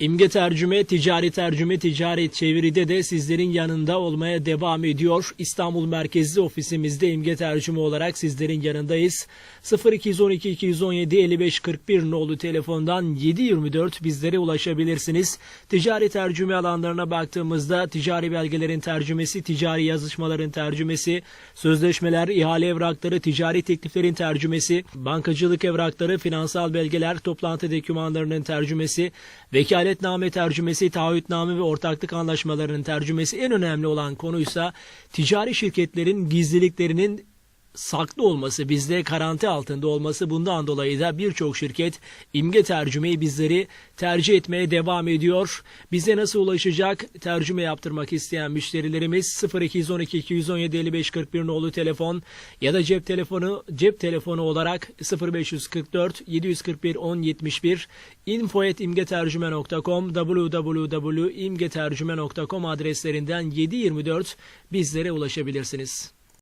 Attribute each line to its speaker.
Speaker 1: İmge tercüme, ticari tercüme, ticari çeviride de sizlerin yanında olmaya devam ediyor. İstanbul merkezli ofisimizde İmge tercüme olarak sizlerin yanındayız. 0212 217 55 41 nolu telefondan 724 bizlere ulaşabilirsiniz. Ticari tercüme alanlarına baktığımızda ticari belgelerin tercümesi, ticari yazışmaların tercümesi, sözleşmeler, ihale evrakları, ticari tekliflerin tercümesi, bankacılık evrakları, finansal belgeler, toplantı dokümanlarının tercümesi, vekaletname tercümesi, taahhütname ve ortaklık anlaşmalarının tercümesi en önemli olan konuysa ticari şirketlerin gizliliklerinin saklı olması, bizde garanti altında olması bundan dolayı da birçok şirket imge tercümeyi bizleri tercih etmeye devam ediyor. Bize nasıl ulaşacak? Tercüme yaptırmak isteyen müşterilerimiz 0212 217 55 41 nolu telefon ya da cep telefonu cep telefonu olarak 0544 741 1071 info@imgetercüme.com www.imgetercüme.com adreslerinden 724 bizlere ulaşabilirsiniz.